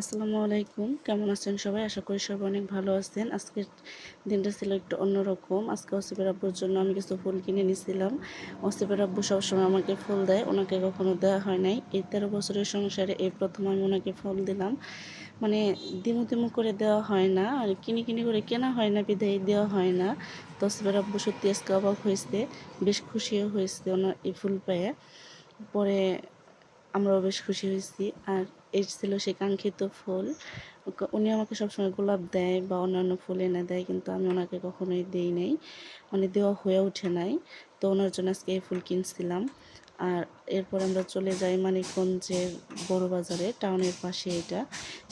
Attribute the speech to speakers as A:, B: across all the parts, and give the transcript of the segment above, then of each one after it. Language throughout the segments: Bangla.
A: আসসালামু আলাইকুম। কেমন আছেন সবাই? আশা করি সবাই অনেক ভালো আছেন। আজকের দিনটা ছিল একটু অন্যরকম। আজকে অসিফের আব্বুর জন্য আমি কিছু ফুল কিনে নিয়েছিলাম অসিফের আব্বু সবসময় আমাকে ফুল দেয়। ওনাকে কখনো দেওয়া হয় নাই। এই তেরো বছরের সংসারে এই প্রথম আমি ওনাকে ফুল দিলাম। মানে দিমু দিমু করে দেওয়া হয় না। আর কিনে কিনে করে কেনা হয় না, বিদায় দেওয়া হয় না। তো অসিফের আব্বু সত্যি আজকে অবাক হয়েছে। বেশ খুশিও হয়েছে ওনার এই ফুল পেয়ে। পরে আমরাও বেশ খুশি হয়েছি। আর এই ছিল সে কাঙ্ক্ষিত ফুল। উনি আমাকে সবসময় গোলাপ দেয় বা অন্যান্য ফুল এনে দেয়, কিন্তু আমি ওনাকে কখনোই দিই নাই। মানে দেওয়া হয়ে ওঠে নাই। তো ওনার জন্য আজকে এই ফুল কিনছিলাম। আর এরপর আমরা চলে যাই মানিকগঞ্জের বড় বাজারে, টাউনের পাশে এটা।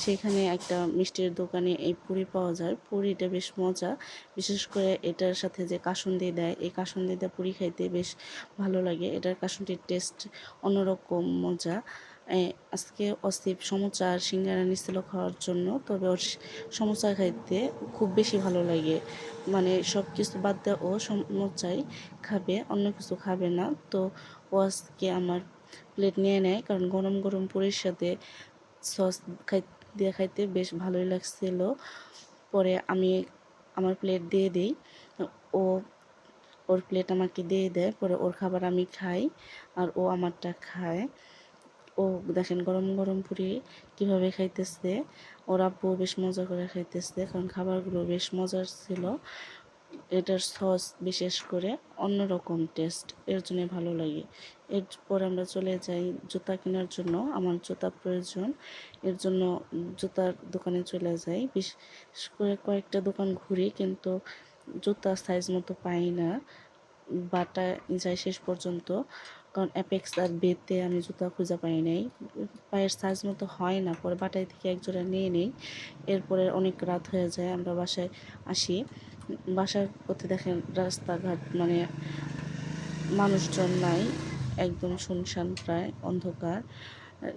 A: সেখানে একটা মিষ্টির দোকানে এই পুরি পাওয়া যায়। পুরিটা বেশ মজা। বিশেষ করে এটার সাথে যে কাসুন্দি দেয়, এই কাসুন্দি দিয়ে পুরি খাইতে বেশ ভালো লাগে। এটার কাসুন্দির টেস্ট অন্যরকম মজা। আজকে অসিফ সমুচা আর সিঙ্গারা নিচ্ছিল খাওয়ার জন্য, তবে ওর সমুচা খাইতে খুব বেশি ভালো লাগে। মানে সব কিছু বাদ দিয়ে ও সমুচাই খাবে, অন্য কিছু খাবে না। তো ও আজকে আমার প্লেট নিয়ে নেয়, কারণ গরম গরম পুরীর সাথে সস খাই, দিয়ে খাইতে বেশ ভালোই লাগছিল। পরে আমি আমার প্লেট দিয়ে দিই, ও, ওর প্লেট আমাকে দিয়ে দেয়, পরে ওর খাবার আমি খাই আর ও আমারটা খায়। ও দেখেন গরম গরম পুরি কীভাবে খাইতেছে, ওর আব্বু বেশ মজা করে খাইতেছে, কারণ খাবারগুলো বেশ মজার ছিল। এটার সস বিশেষ করে অন্যরকম টেস্ট এর জন্য ভালো লাগে। এরপর আমরা চলে যাই জুতা কেনার জন্য, আমার জুতা প্রয়োজন। এর জন্য জুতার দোকানে চলে যাই। বিশেষ করে কয়েকটা দোকান ঘুরি, কিন্তু জুতা সাইজ মতো পাই না। বাটা যায় শেষ পর্যন্ত, কারণ অ্যাপেক্স আর বেতে আমি জুতা খুঁজে পাই নাই। পায়ের সাইজ মতো হয় না, পরে বাটাই থেকে এক জোড়া নিয়ে নিই। এরপরে অনেক রাত হয়ে যায়, আমরা বাসায় আসি। বাসার পথে দেখেন রাস্তাঘাট মানে মানুষজন নাই, একদম শুনশান প্রায়, অন্ধকার।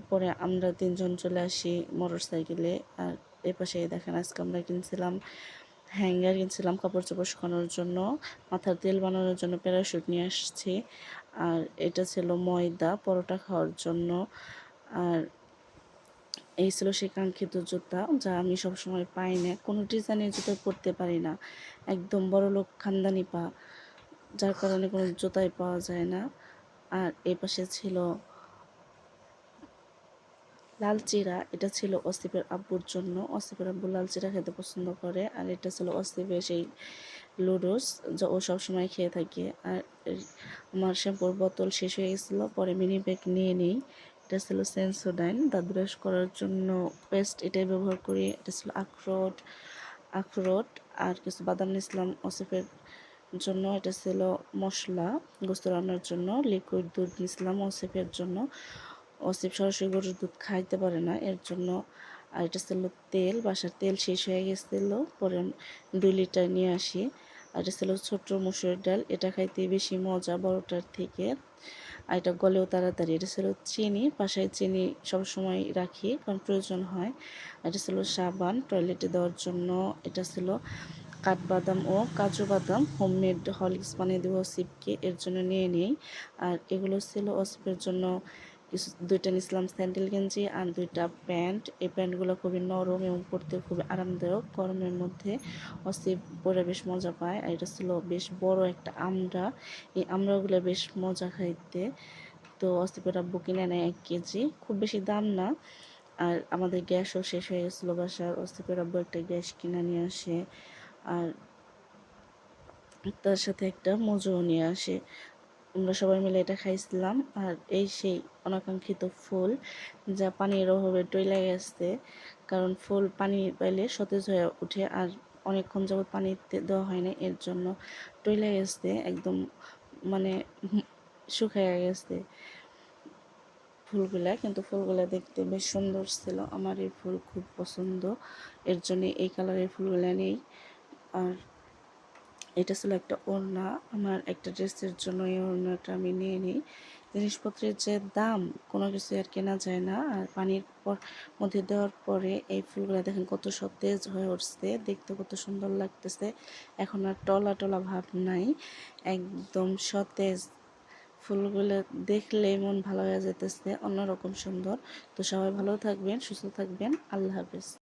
A: পরে আমরা তিনজন চলে আসি মোটর সাইকেলে আর এ পাশে দেখেন আজকে আমরা কিনছিলাম হ্যাঙ্গার কিনছিলাম কাপড় চোপড় শুকানোর জন্য, মাথার তেল বানানোর জন্য প্যারাশুট নিয়ে আসছি। আর এটা ছিল ময়দা, পরোটা খাওয়ার জন্য। আর এই ছিল সেই কাঙ্ক্ষিত জুতা যা আমি সবসময় পাই না। কোনো ডিজাইনের জুতো পরতে পারি না। একদম বড় লোক খানদানি পা, যার কারণে কোনো জুতাই পাওয়া যায় না। আর এই পাশে ছিল লাল চিরা, এটা ছিল অসিফের আব্বুর জন্য। অসিফের আব্বু লাল চিরা খেতে পছন্দ করে, আর এটা ছিল অসিফের সেই লুডোস যা ও সবসময় খেয়ে থাকে। আর আমার শ্যাম্পুর বোতল শেষ হয়ে গেছিল, পরে মিনি ব্যাগ নিয়ে নিই। এটা ছিল সেন্সোডাইন দাঁত ব্রাশ করার জন্য পেস্ট এটাই ব্যবহার করি। এটা ছিল আখরোট আখরোট আর কিছু বাদাম নিয়েছিলাম অসিফের জন্য। এটা ছিল মশলা, গোস্ত রান্নার জন্য। লিকুইড দুধ নিয়েছিলাম অসিফের জন্য। অসিফ সরাসরি গরুর দুধ খাইতে পারে না, এর জন্য। আর এটা ছিল তেল, বাসার তেল শেষ হয়ে গেছিল, পরে দুই লিটার নিয়ে আসি। আর এটা ছিল ছোট্ট মুসুরের ডাল, এটা খাইতে বেশি মজা বড়টার থেকে। আর এটা গলেও তাড়াতাড়ি। এটা ছিল চিনি, বাসায় চিনি সবসময় রাখি কারণ প্রয়োজন হয়। এটা ছিল সাবান, টয়লেটে দেওয়ার জন্য এটা ছিল কাঠবাদাম ও কাজু বাদাম, হোমমেড হলিক্স বানিয়ে দেবো সিপকে, এর জন্য নিয়ে নিই। আর এগুলো ছিল অসিপের জন্য কিছু দুইটা নিয়েছিলাম স্যান্ডেল গেঞ্জি আর দুইটা প্যান্ট। এই প্যান্টগুলো খুবই নরম এবং পরতে খুবই আরামদায়ক। গরমের মধ্যে অসিপ পরে বেশ মজা পায় আর এটা ছিল বেশ বড় একটা আমড়া। এই আমড়াগুলো বেশ মজা খাইতে। তো অসিপের আব্বু কিনে নেয় এক কেজি। খুব বেশি দাম না। আর আমাদের গ্যাসও শেষ হয়ে গেছিল বাসার। অসিপের আব্বু একটা গ্যাস কিনে নিয়ে আসে। আর তার সাথে একটা মজুও নিয়ে আসে। আমরা সবাই মিলে এটা খাইছিলাম। আর এই সেই অনাকাঙ্ক্ষিত ফুল যা পানির অভাবে টইলা গেছে, কারণ ফুল পানি পাইলে সতেজ হয়ে ওঠে আর অনেকক্ষণ যাবত পানিতে দেওয়া হয় না এর জন্য টইলা গেছে, একদম মানে শুকায়া গেছে ফুলগুলা। কিন্তু ফুলগুলা দেখতে বেশ সুন্দর ছিল, আমার এই ফুল খুব পছন্দ, এর জন্য এই কালারের ফুলগুলা নেই। আর এটা ছিল একটা ওড়না। আমার একটা ড্রেসের জন্য এই ওড়নাটা আমি নিয়ে নিই। জিনিসপত্রের যে দাম, কোনো কিছু আর কেনা যায় না। আর পানির পর, মধ্যে দেওয়ার পরে এই ফুলগুলো দেখেন কত সতেজ হয়ে উঠছে। দেখতে কত সুন্দর লাগতেছে। এখন আর টলা টলা ভাব নাই। একদম সতেজ। ফুলগুলো দেখলে মন ভালো হয়ে যেতেছে, অন্যরকম সুন্দর। তো সবাই ভালো থাকবেন, সুস্থ থাকবেন। আল্লাহ হাফেজ।